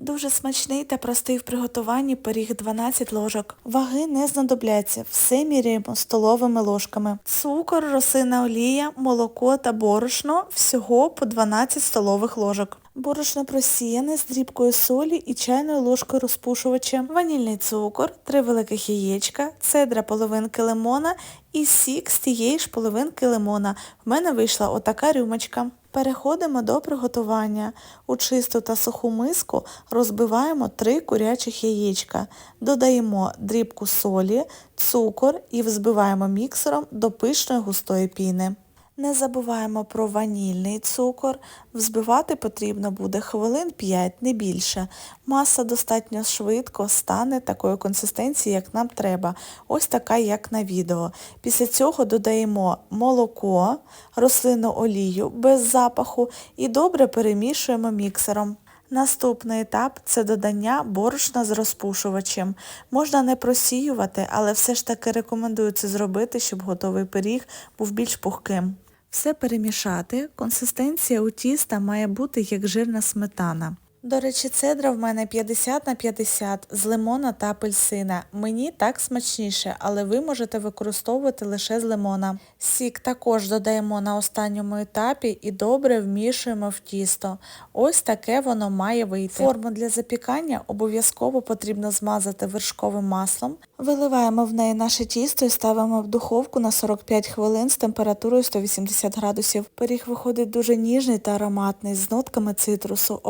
Дуже смачний та простий в приготуванні пиріг 12 ложок. Ваги не знадобляться, все міряємо столовими ложками. Цукор, росинна олія, молоко та борошно всього по 12 столових ложок. Борошно просіяне з дрібкою солі і чайною ложкою розпушувача, ванільний цукор, 3 великих яєчка, цедра половинки лимона і сік з тієї ж половинки лимона. В мене вийшла отака рюмочка. Переходимо до приготування. У чисту та суху миску розбиваємо 3 курячих яєчка, додаємо дрібку солі, цукор і взбиваємо міксером до пишної густої піни. Не забуваємо про ванільний цукор. Взбивати потрібно буде хвилин 5, не більше. Маса достатньо швидко стане такої консистенції, як нам треба. Ось така, як на відео. Після цього додаємо молоко, рослинну олію без запаху і добре перемішуємо міксером. Наступний етап це додання борошна з розпушувачем. Можна не просіювати, але все ж таки рекомендую це зробити, щоб готовий пиріг був більш пухким. Все перемішати. Консистенція у тіста має бути як жирна сметана. До речі, цедра в мене 50 на 50 з лимона та апельсина. Мені так смачніше, але ви можете використовувати лише з лимона. Сік також додаємо на останньому етапі і добре вмішуємо в тісто. Ось таке воно має вийти. Форму для запікання обов'язково потрібно змазати вершковим маслом. Виливаємо в неї наше тісто і ставимо в духовку на 45 хвилин з температурою 180 градусів. Пиріг виходить дуже ніжний та ароматний з нотками цитрусу.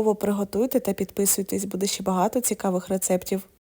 Обов'язково приготуйте та підписуйтесь, буде ще багато цікавих рецептів.